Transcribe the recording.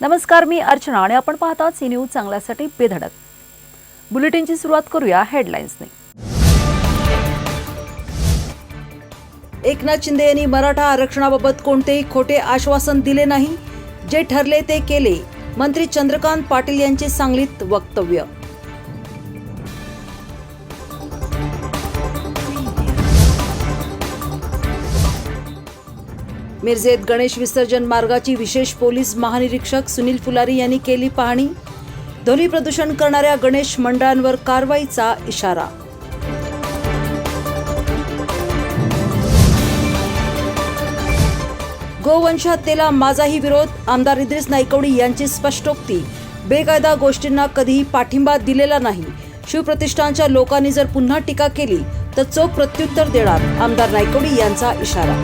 नमस्कार मी अर्चना आणि आपण पाहता सी न्यूज चांगल्यासाठी बेधडक. बुलेटिनची सुरुवात करूया हेडलाईन्सने. एकनाथ शिंदे यांनी मराठा आरक्षणाबाबत कोणतेही खोटे आश्वासन दिले नाही. जे ठरले ते केले. मंत्री चंद्रकांत पाटील यांचे सांगलीत वक्तव्य. मिरजेत गणेश विसर्जन मार्गाची विशेष पोलीस महानिरीक्षक सुनील फुलारी यांनी केली पाहणी. ध्वनी प्रदूषण करणाऱ्या गणेश मंडळांवर कारवाईचा इशारा. गोवंश हत्येला माझाही विरोध आमदार इद्रिस नाईकवडी यांची स्पष्टोक्ती. बेकायदा गोष्टींना कधीही पाठिंबा दिलेला नाही. शिवप्रतिष्ठानच्या लोकांनी जर पुन्हा टीका केली तर चोख प्रत्युत्तर देणार आमदार नायकोडी यांचा इशारा.